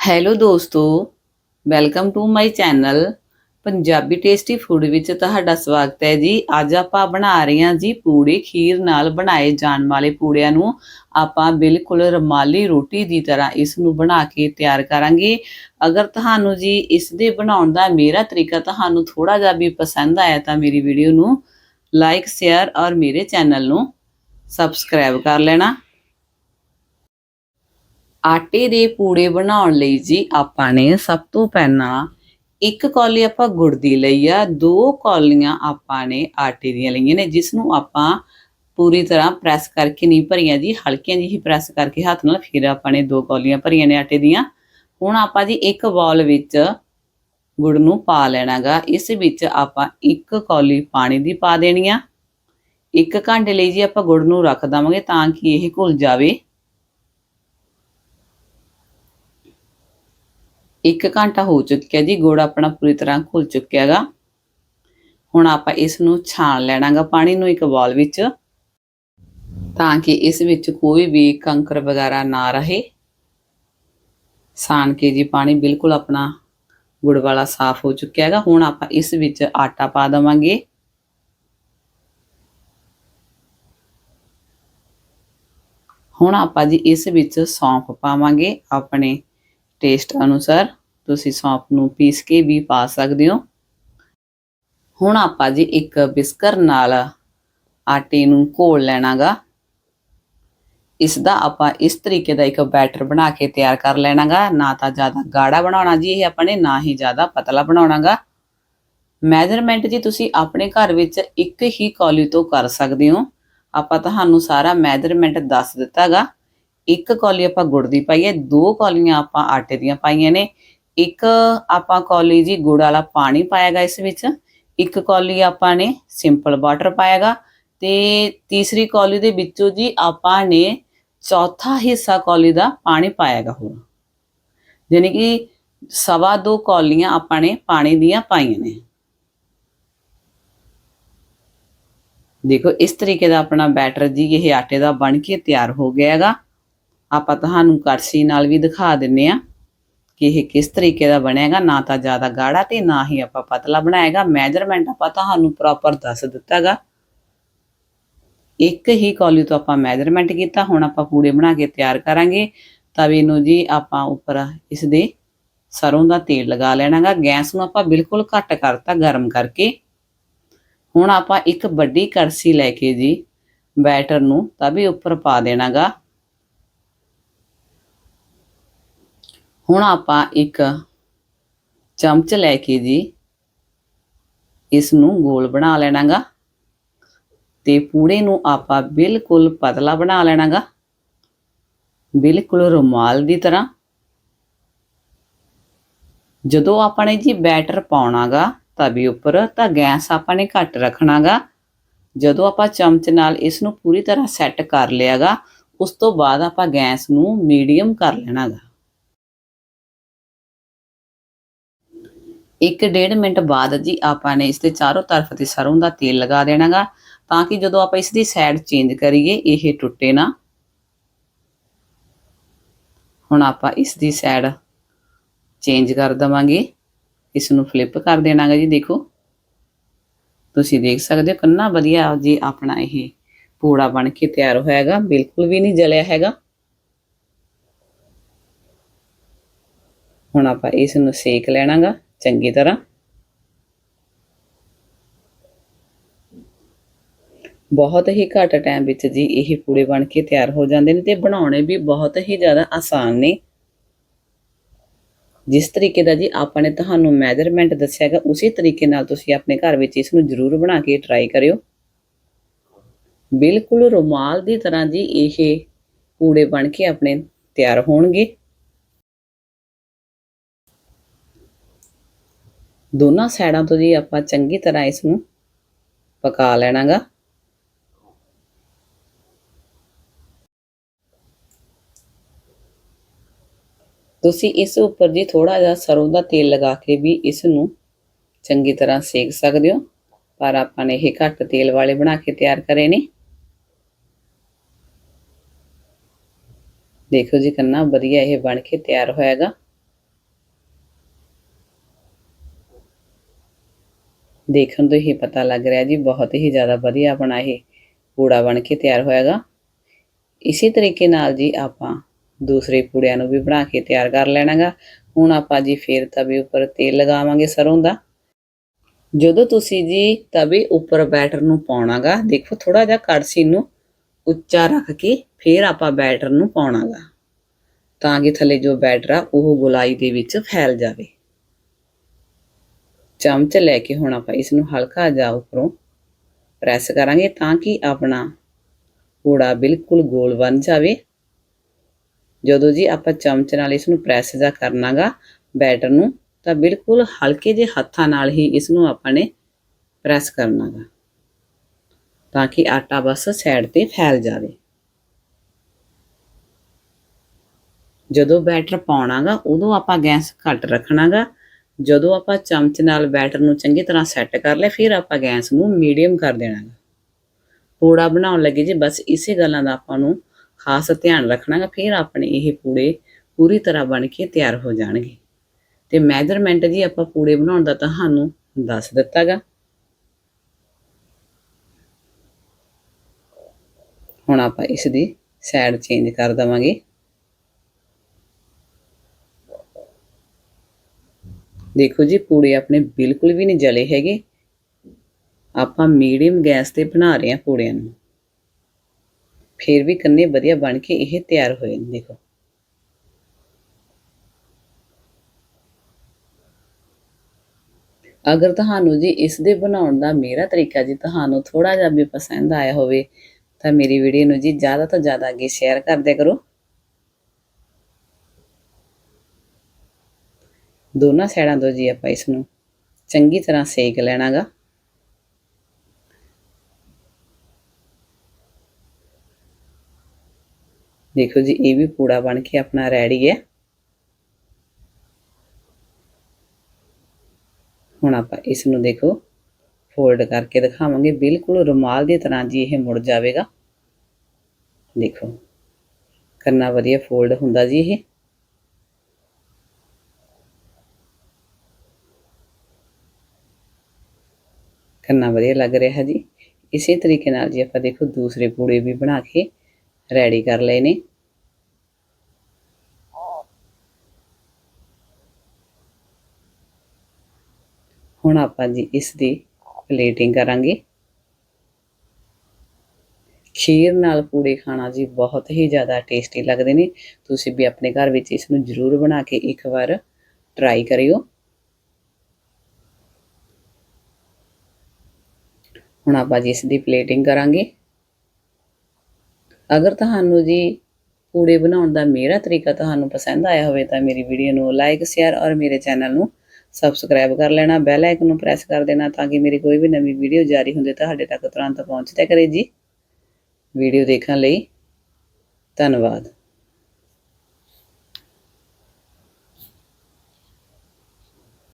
Hello ਦੋਸਤੋ welcome to my channel Punjabi tasty food ਵਿੱਚ ਤੁਹਾਡਾ ਸਵਾਗਤ ਹੈ ਜੀ। ਅੱਜ ਆਪਾਂ ਬਣਾ ਰਹੇ ਹਾਂ ਜੀ ਪੂੜੇ ਖੀਰ ਨਾਲ ਬਣਾਏ ਜਾਣ ਵਾਲੇ ਪੂੜਿਆਂ ਨੂੰ। ਆਪਾਂ ਬਿਲਕੁਲ ਰਮਾਲੀ ਰੋਟੀ ਦੀ ਤਰ੍ਹਾਂ ਇਸ ਨੂੰ ਬਣਾ ਕੇ ਤਿਆਰ ਕਰਾਂਗੇ। ਅਗਰ ਤੁਹਾਨੂੰ ਜੀ ਇਸ ਦੇ ਬਣਾਉਣ ਦਾ ਮੇਰਾ ਤਰੀਕਾ ਤੁਹਾਨੂੰ ਥੋੜਾ ਜਿਹਾ ਵੀ ਪਸੰਦ ਆਇਆ ਤਾਂ ਮੇਰੀ ਵੀਡੀਓ ਨੂੰ ਲਾਈਕ ਸ਼ੇਅਰ ਔਰ ਮੇਰੇ ਚੈਨਲ ਨੂੰ ਸਬਸਕ੍ਰਾਈਬ ਕਰ ਲੈਣਾ। ਆਟੇ ਦੇ ਪੂੜੇ ਬਣਾਉਣ ਲਈ ਜੀ ਆਪਾਂ ਨੇ ਸਭ ਤੋਂ ਪਹਿਲਾਂ ਇੱਕ ਕੌਲੀ ਆਪਾਂ ਗੁੜ ਦੀ ਲਈ ਆ, ਦੋ ਕੌਲੀਆਂ ਆਪਾਂ ਨੇ ਆਟੇ ਦੀਆਂ ਲਈਆਂ ਨੇ ਜਿਸ ਨੂੰ ਆਪਾਂ ਪੂਰੀ ਤਰ੍ਹਾਂ ਪ੍ਰੈਸ ਕਰਕੇ ਨਹੀਂ ਭਰੀਆਂ ਜੀ, ਹਲਕੀਆਂ ਜਿਹੀ ਪ੍ਰੈਸ ਕਰਕੇ ਹੱਥ ਨਾਲ ਫਿਰ ਆਪਾਂ ਨੇ ਦੋ ਕੌਲੀਆਂ ਭਰੀਆਂ ਨੇ ਆਟੇ ਦੀਆਂ। ਹੁਣ ਆਪਾਂ ਜੀ ਇੱਕ ਬਾਉਲ ਵਿੱਚ ਗੁੜ ਨੂੰ ਪਾ ਲੈਣਾਗਾ ਇਸ ਵਿੱਚ ਆਪਾਂ ਇੱਕ ਕੌਲੀ ਪਾਣੀ ਦੀ ਪਾ ਦੇਣੀ ਆ। ਇੱਕ ਘੰਟੇ ਲਈ ਜੀ ਆਪਾਂ ਗੁੜ ਨੂੰ ਰੱਖ ਦਵਾਂਗੇ ਤਾਂ ਕਿ ਇਹ ਘੁਲ ਜਾਵੇ। ਇੱਕ ਘੰਟਾ ਹੋ ਚੁੱਕਿਆ ਜੀ, ਗੁੜ ਆਪਣਾ ਪੂਰੀ ਤਰ੍ਹਾਂ ਘੁਲ ਚੁੱਕਿਆ ਹੈਗਾ ਹੁਣ ਆਪਾਂ ਇਸ ਨੂੰ ਛਾਣ ਲੈਣਾਗਾ ਪਾਣੀ ਨੂੰ ਇੱਕ ਬਾਲ ਵਿੱਚ, ਤਾਂ ਕਿ ਇਸ ਵਿੱਚ ਕੋਈ ਵੀ ਕੰਕਰ ਵਗੈਰਾ ਨਾ ਰਹੇ। ਛਾਣ ਕੇ ਜੀ ਪਾਣੀ ਬਿਲਕੁਲ ਆਪਣਾ ਗੁੜ ਵਾਲਾ ਸਾਫ਼ ਹੋ ਚੁੱਕਿਆ ਹੈਗਾ ਹੁਣ ਆਪਾਂ ਇਸ ਵਿੱਚ ਆਟਾ ਪਾ ਦਵਾਂਗੇ। ਹੁਣ ਆਪਾਂ ਜੀ ਇਸ ਵਿੱਚ ਸੌਂਫ ਪਾਵਾਂਗੇ, ਆਪਣੇ ਟੇਸਟ ਅਨੁਸਾਰ ਤੁਸੀਂ ਸੌਂਫ ਨੂੰ ਪੀਸ ਕੇ ਵੀ ਪਾ ਸਕਦੇ ਹੋ। ਹੁਣ ਆਪਾਂ ਜੀ ਇੱਕ ਬਿਸਕਰ ਨਾਲ ਆਟੇ ਨੂੰ ਘੋਲ ਲੈਣਾਗਾ। ਇਸ ਦਾ ਆਪਾਂ ਇਸ ਤਰੀਕੇ ਦਾ ਇੱਕ ਬੈਟਰ ਬਣਾ ਕੇ ਤਿਆਰ ਕਰ ਲੈਣਾਗਾ। ਨਾ ਤਾਂ ਜ਼ਿਆਦਾ ਗਾੜਾ ਬਣਾਉਣਾ ਜੀ ਇਹ ਆਪਣੇ, ਨਾ ਹੀ ਜ਼ਿਆਦਾ ਪਤਲਾ ਬਣਾਉਣਾਗਾ। ਮੈਜ਼ਰਮੈਂਟ ਜੀ ਤੁਸੀਂ ਆਪਣੇ ਘਰ ਵਿੱਚ ਇੱਕ ਹੀ ਕੌਲੀ ਤੋਂ ਕਰ ਸਕਦੇ ਹੋ। ਆਪਾਂ ਤੁਹਾਨੂੰ ਸਾਰਾ ਮੈਜ਼ਰਮੈਂਟ ਦੱਸ ਦਿੱਤਾਗਾ। ਇੱਕ ਕੌਲੀ ਆਪਾਂ ਗੁੜ ਦੀ ਪਾਈ ਹੈ, ਦੋ ਕੌਲੀਆਂ ਆਪਾਂ ਆਟੇ ਦੀਆਂ ਪਾਈਆਂ ਨੇ। ਇੱਕ ਆਪਾਂ ਕੌਲੀ ਜੀ ਗੁੜ ਵਾਲਾ ਪਾਣੀ ਪਾਇਆਗਾ ਇਸ ਵਿੱਚ, ਇੱਕ ਕੌਲੀ ਆਪਾਂ ਨੇ ਸਿੰਪਲ ਵਾਟਰ ਪਾਇਆਗਾ ਤੇ ਤੀਸਰੀ ਕੌਲੀ ਦੇ ਵਿੱਚੋਂ ਜੀ ਆਪਾਂ ਨੇ ਚੌਥਾ ਹਿੱਸਾ ਕੌਲੀ ਦਾ ਪਾਣੀ ਪਾਇਆਗਾ ਹੋਰ। ਯਾਨੀ ਕਿ ਸਵਾ ਦੋ ਕੌਲੀਆਂ ਆਪਾਂ ਨੇ ਪਾਣੀ ਦੀਆਂ ਪਾਈਆਂ ਨੇ। ਦੇਖੋ, ਇਸ ਤਰੀਕੇ ਦਾ ਆਪਣਾ ਬੈਟਰ ਜੀ ਇਹ ਆਟੇ ਦਾ ਬਣ ਕੇ ਤਿਆਰ ਹੋ ਗਿਆ ਹੈਗਾ ਆਪਾਂ ਤੁਹਾਨੂੰ ਕਰਸੀ ਨਾਲ ਵੀ ਦਿਖਾ ਦਿੰਨੇ ਆ ਕਿ ਇਹ ਕਿਸ ਤਰੀਕੇ ਦਾ ਬਣੇਗਾ। ਨਾ ਤਾਂ ਜ਼ਿਆਦਾ ਗਾੜਾ ਤੇ ਨਾ ਹੀ ਆਪਾਂ ਪਤਲਾ ਬਣਾਏਗਾ। ਮੈਜ਼ਰਮੈਂਟ ਆਪਾਂ ਤੁਹਾਨੂੰ ਪ੍ਰੋਪਰ ਦੱਸ ਦਿੱਤਾਗਾ। ਇੱਕ ਹੀ ਕੌਲੀ ਤੋਂ ਆਪਾਂ ਮੈਜ਼ਰਮੈਂਟ ਕੀਤਾ। ਹੁਣ ਆਪਾਂ ਪੂੜੇ ਬਣਾ ਕੇ ਤਿਆਰ ਕਰਾਂਗੇ। ਤਵੇ ਨੂੰ ਜੀ ਆਪਾਂ ਉੱਪਰ ਇਸ ਦੇ ਸਰੋਂ ਦਾ ਤੇਲ ਲਗਾ ਲੈਣਾਗਾ। ਗੈਸ ਨੂੰ ਆਪਾਂ ਬਿਲਕੁਲ ਘੱਟ ਕਰਤਾ ਗਰਮ ਕਰਕੇ। ਹੁਣ ਆਪਾਂ ਇੱਕ ਵੱਡੀ ਕਰਸੀ ਲੈ ਕੇ ਜੀ ਬੈਟਰ ਨੂੰ ਤਵੇ ਉੱਪਰ ਪਾ ਦੇਣਾਗਾ। ਹੁਣ ਆਪਾਂ ਇੱਕ ਚਮਚ ਲੈ ਕੇ ਜੀ ਇਸ ਨੂੰ ਗੋਲ ਬਣਾ ਲੈਣਾਗਾ ਤੇ ਪੂੜੇ ਨੂੰ ਆਪਾਂ ਬਿਲਕੁਲ ਪਤਲਾ ਬਣਾ ਲੈਣਾਗਾ। ਬਿਲਕੁਲ ਰੁਮਾਲ ਦੀ ਤਰ੍ਹਾਂ। ਜਦੋਂ ਆਪਾਂ ਨੇ ਜੀ ਬੈਟਰ ਪਾਉਣਾਗਾ, ਤਵੇ ਉੱਪਰ, ਤਾਂ ਗੈਸ ਆਪਾਂ ਨੇ ਘੱਟ ਰੱਖਣਾਗਾ। ਜਦੋਂ ਆਪਾਂ ਚਮਚ ਨਾਲ ਇਸ ਨੂੰ ਪੂਰੀ ਤਰ੍ਹਾਂ ਸੈੱਟ ਕਰ ਲਿਆਗਾ, ਉਸ ਤੋਂ ਬਾਅਦ ਆਪਾਂ ਗੈਸ ਨੂੰ ਮੀਡੀਅਮ ਕਰ ਲੈਣਾਗਾ। ਇੱਕ ਡੇਢ ਮਿੰਟ ਬਾਅਦ ਜੀ ਆਪਾਂ ਨੇ ਇਸ ਦੇ ਚਾਰੋਂ ਤਰਫ ਤੇ ਸਰੋਂ ਦਾ ਤੇਲ ਲਗਾ ਦੇਣਾਗਾ, ਤਾਂ ਕਿ ਜਦੋਂ ਆਪਾਂ ਇਸ ਦੀ ਸਾਈਡ ਚੇਂਜ ਕਰੀਏ, ਇਹ ਟੁੱਟੇ ਨਾ। ਹੁਣ ਆਪਾਂ ਇਸ ਦੀ ਸਾਈਡ ਚੇਂਜ ਕਰ ਦਵਾਂਗੇ। ਇਸ ਨੂੰ ਫਲਿੱਪ ਕਰ ਦੇਣਾਗਾ ਜੀ, ਦੇਖੋ। ਤੁਸੀਂ ਦੇਖ ਸਕਦੇ ਹੋ ਕਿੰਨਾ ਵਧੀਆ ਜੀ ਆਪਣਾ ਇਹ ਪੂੜਾ ਬਣ ਕੇ ਤਿਆਰ ਹੋਇਆਗਾ, ਬਿਲਕੁਲ ਵੀ ਨਹੀਂ ਜਲਿਆ ਹੈਗਾ। ਹੁਣ ਆਪਾਂ ਇਸ ਨੂੰ ਸੇਕ ਲੈਣਾਗਾ। ਚੰਗੀ ਤਰ੍ਹਾਂ। ਬਹੁਤ ਹੀ ਘੱਟ ਟਾਈਮ ਵਿੱਚ ਜੀ ਇਹ ਪੂੜੇ ਬਣ ਕੇ ਤਿਆਰ ਹੋ ਜਾਂਦੇ ਨੇ ਤੇ ਬਣਾਉਣੇ ਵੀ ਬਹੁਤ ਹੀ ਜ਼ਿਆਦਾ ਆਸਾਨ ਨੇ। ਜਿਸ ਤਰੀਕੇ ਦਾ ਜੀ ਆਪਾਂ ਨੇ ਤੁਹਾਨੂੰ ਮੈਜ਼ਰਮੈਂਟ ਦੱਸਿਆਗਾ ਉਸੇ ਤਰੀਕੇ ਨਾਲ ਤੁਸੀਂ ਆਪਣੇ ਘਰ ਵਿੱਚ ਇਸ ਨੂੰ ਜ਼ਰੂਰ ਬਣਾ ਕੇ ਟਰਾਈ ਕਰਿਓ। ਬਿਲਕੁਲ ਰੁਮਾਲ ਦੀ ਤਰ੍ਹਾਂ ਜੀ ਇਹ ਪੂੜੇ ਬਣ ਕੇ ਆਪਣੇ ਤਿਆਰ ਹੋਣਗੇ। ਦੋਨਾਂ ਸਾਈਡਾਂ ਤੋਂ ਜੀ ਆਪਾਂ ਚੰਗੀ ਤਰ੍ਹਾਂ ਇਸ ਨੂੰ ਪਕਾ ਲੈਣਾਗਾ। ਤੁਸੀਂ ਇਸ ਉੱਪਰ ਜੀ ਥੋੜਾ ਜਿਹਾ ਸਰੋਂ ਦਾ ਤੇਲ ਲਗਾ ਕੇ ਵੀ ਇਸ ਨੂੰ ਚੰਗੀ ਤਰ੍ਹਾਂ ਸੇਕ ਸਕਦੇ ਹੋ। ਪਰ ਆਪਾਂ ਨੇ ਇਹ ਘੱਟ ਤੇਲ ਵਾਲੇ ਬਣਾ ਕੇ ਤਿਆਰ ਕਰੇ ਨੇ। ਦੇਖੋ ਜੀ ਕਿੰਨਾ ਵਧੀਆ ਇਹ ਬਣ ਕੇ ਤਿਆਰ ਹੋਇਆਗਾ। ਦੇਖਣ ਤੋਂ ਹੀ ਪਤਾ ਲੱਗ ਰਿਹਾ ਜੀ, ਬਹੁਤ ਹੀ ਜ਼ਿਆਦਾ ਵਧੀਆ ਆਪਣਾ ਇਹ ਪੂੜਾ ਬਣ ਕੇ ਤਿਆਰ ਹੋਇਆਗਾ। ਇਸੇ ਤਰੀਕੇ ਨਾਲ ਜੀ ਆਪਾਂ ਦੂਸਰੇ ਪੂੜਿਆਂ ਨੂੰ ਵੀ ਬਣਾ ਕੇ ਤਿਆਰ ਕਰ ਲੈਣਾਗਾ। ਹੁਣ ਆਪਾਂ ਜੀ ਫੇਰ ਤਵੇ ਉੱਪਰ ਤੇਲ ਲਗਾਵਾਂਗੇ ਸਰੋਂ ਦਾ। ਜਦੋਂ ਤੁਸੀਂ ਜੀ ਤਵੇ ਉੱਪਰ ਬੈਟਰ ਨੂੰ ਪਾਉਣਾਗਾ, ਦੇਖੋ ਥੋੜਾ ਜਿਹਾ ਕੜਛੀ ਨੂੰ ਉੱਚਾ ਰੱਖ ਕੇ ਫੇਰ ਆਪਾਂ ਬੈਟਰ ਨੂੰ ਪਾਉਣਾਗਾ। ਤਾਂ ਕਿ ਥੱਲੇ ਜੋ ਬੈਟਰ ਆ, ਉਹ ਗੁਲਾਈ ਦੇ ਵਿੱਚ ਫੈਲ ਜਾਵੇ। ਚਮਚ ਲੈ ਕੇ ਹੁਣ ਆਪਾਂ ਇਸ ਨੂੰ ਹਲਕਾ ਜਿਹਾ ਉੱਪਰੋਂ ਪ੍ਰੈਸ ਕਰਾਂਗੇ ਤਾਂ ਕਿ ਆਪਣਾ ਪੂੜਾ ਬਿਲਕੁਲ ਗੋਲ ਬਣ ਜਾਵੇ। ਜਦੋਂ ਜੀ ਆਪਾਂ ਚਮਚ ਨਾਲ ਇਸ ਨੂੰ ਪ੍ਰੈਸ ਜਾ ਕਰਨਾਗਾ ਬੈਟਰ ਨੂੰ, ਤਾਂ ਬਿਲਕੁਲ ਹਲਕੇ ਜਿਹੇ ਹੱਥਾਂ ਨਾਲ ਹੀ ਇਸ ਨੂੰ ਆਪਾਂ ਨੇ ਪ੍ਰੈਸ ਕਰਨਾਗਾ ਤਾਂ ਕਿ ਆਟਾ ਬਸ ਸਾਈਡ ਤੇ ਫੈਲ ਜਾਵੇ। ਜਦੋਂ ਬੈਟਰ ਪਾਉਣਾਗਾ ਉਦੋਂ ਆਪਾਂ ਗੈਸ ਘੱਟ ਰੱਖਣਾਗਾ ਜਦੋਂ ਆਪਾਂ ਚਮਚ ਨਾਲ ਬੈਟਰ ਨੂੰ ਚੰਗੀ ਤਰ੍ਹਾਂ ਸੈੱਟ ਕਰ ਲਿਆ, ਫਿਰ ਆਪਾਂ ਗੈਸ ਨੂੰ ਮੀਡੀਅਮ ਕਰ ਦੇਣਾ ਦੇਣਾਗਾ। ਪੂੜਾ ਬਣਾਉਣ ਲੱਗੇ ਜੀ ਬਸ ਇਸੇ ਗੱਲਾਂ ਦਾ ਆਪਾਂ ਨੂੰ ਖਾਸ ਧਿਆਨ ਰੱਖਣਾਗਾ, ਫਿਰ ਆਪਣੇ ਇਹ ਪੂੜੇ ਪੂਰੀ ਤਰ੍ਹਾਂ ਬਣ ਕੇ ਤਿਆਰ ਹੋ ਜਾਣਗੇ। ਤੇ ਮੈਜ਼ਰਮੈਂਟ ਜੀ ਆਪਾਂ ਪੂੜੇ ਬਣਾਉਣ ਦਾ ਤੁਹਾਨੂੰ ਦੱਸ ਦਿੱਤਾਗਾ। ਹੁਣ ਆਪਾਂ ਇਸ ਦੀ ਸਾਈਡ ਚੇਂਜ ਕਰ ਦਵਾਂਗੇ। ਦੇਖੋ ਜੀ, ਪੂੜੇ ਆਪਣੇ ਬਿਲਕੁਲ ਵੀ ਨਹੀਂ ਜਲੇ ਹੈਗੇ। ਆਪਾਂ ਮੀਡੀਅਮ ਗੈਸ ਤੇ ਬਣਾ ਰਹੇ ਹਾਂ ਪੂੜਿਆਂ ਨੂੰ। ਫਿਰ ਵੀ ਕੰਨੇ ਵਧੀਆ ਬਣ ਕੇ ਇਹ ਤਿਆਰ ਹੋਏ ਨੇ ਦੇਖੋ। ਅਗਰ ਤੁਹਾਨੂੰ ਜੀ ਇਸ ਦੇ ਬਣਾਉਣ ਦਾ ਮੇਰਾ ਤਰੀਕਾ ਜੀ ਤੁਹਾਨੂੰ ਥੋੜਾ ਜਿਹਾ ਵੀ ਪਸੰਦ ਆਇਆ ਹੋਵੇ, ਤਾਂ ਮੇਰੀ ਵੀਡੀਓ ਨੂੰ ਜੀ ਜ਼ਿਆਦਾ ਤੋਂ ਜ਼ਿਆਦਾ ਅੱਗੇ ਸ਼ੇਅਰ ਕਰ ਕਰੋ। ਦੋਨਾਂ ਸਾਈਡਾਂ ਤੋਂ ਜੀ ਆਪਾਂ ਇਸ ਨੂੰ ਚੰਗੀ ਤਰ੍ਹਾਂ ਸੇਕ ਲੈਣਾਗਾ। ਦੇਖੋ ਜੀ, ਇਹ ਵੀ ਪੂੜਾ ਬਣ ਕੇ ਆਪਣਾ ਰੈਡੀ ਹੈ। ਹੁਣ ਆਪਾਂ ਇਸ ਨੂੰ ਦੇਖੋ, ਫੋਲਡ ਕਰਕੇ ਦਿਖਾਵਾਂਗੇ। ਬਿਲਕੁਲ ਰੁਮਾਲ ਦੀ ਤਰ੍ਹਾਂ ਜੀ ਇਹ ਮੁੜ ਜਾਵੇਗਾ। ਦੇਖੋ ਕਰਨਾ ਵਧੀਆ ਫੋਲਡ ਹੁੰਦਾ ਜੀ ਇਹ। ਕਰਨਾ ਵਧੀਆ ਲੱਗ ਰਿਹਾ ਜੀ। ਇਸੇ ਤਰੀਕੇ ਨਾਲ ਜੀ ਆਪਾਂ ਦੇਖੋ ਦੂਸਰੇ ਪੂੜੇ ਵੀ ਬਣਾ ਕੇ ਰੈਡੀ ਕਰ ਲਏ ਨੇ। ਹੁਣ ਆਪਾਂ ਜੀ ਇਸ ਦੀ ਪਲੇਟਿੰਗ ਕਰਾਂਗੇ। ਖੀਰ ਨਾਲ ਪੂੜੇ ਖਾਣਾ ਜੀ ਬਹੁਤ ਹੀ ਜ਼ਿਆਦਾ ਟੇਸਟੀ ਲੱਗਦੇ ਨੇ। ਤੁਸੀਂ ਵੀ ਆਪਣੇ ਘਰ ਵਿੱਚ ਇਸ ਨੂੰ ਜ਼ਰੂਰ ਬਣਾ ਕੇ ਇੱਕ ਵਾਰ ਟਰਾਈ ਕਰਿਓ। ਹੁਣ ਆਪਾਂ ਜੀ ਇਸ ਦੀ ਪਲੇਟਿੰਗ ਕਰਾਂਗੇ। ਅਗਰ ਤੁਹਾਨੂੰ ਜੀ ਪੂੜੇ ਬਣਾਉਣ ਦਾ ਮੇਰਾ ਤਰੀਕਾ ਤੁਹਾਨੂੰ ਪਸੰਦ ਆਇਆ ਹੋਵੇ ਤਾਂ ਮੇਰੀ ਵੀਡੀਓ ਨੂੰ ਲਾਈਕ ਸ਼ੇਅਰ ਔਰ ਮੇਰੇ ਚੈਨਲ ਨੂੰ ਸਬਸਕ੍ਰਾਈਬ ਕਰ ਲੈਣਾ। ਬੈਲ ਆਈਕਨ ਨੂੰ ਪ੍ਰੈਸ ਕਰ ਦੇਣਾ ਤਾਂ ਕਿ ਮੇਰੀ ਕੋਈ ਵੀ ਨਵੀਂ ਵੀਡੀਓ ਜਾਰੀ ਹੁੰਦੇ ਤੁਹਾਡੇ ਤੱਕ ਤੁਰੰਤ ਪਹੁੰਚਦੇ ਕਰੇ ਜੀ। ਵੀਡੀਓ ਦੇਖਣ ਲਈ ਧੰਨਵਾਦ।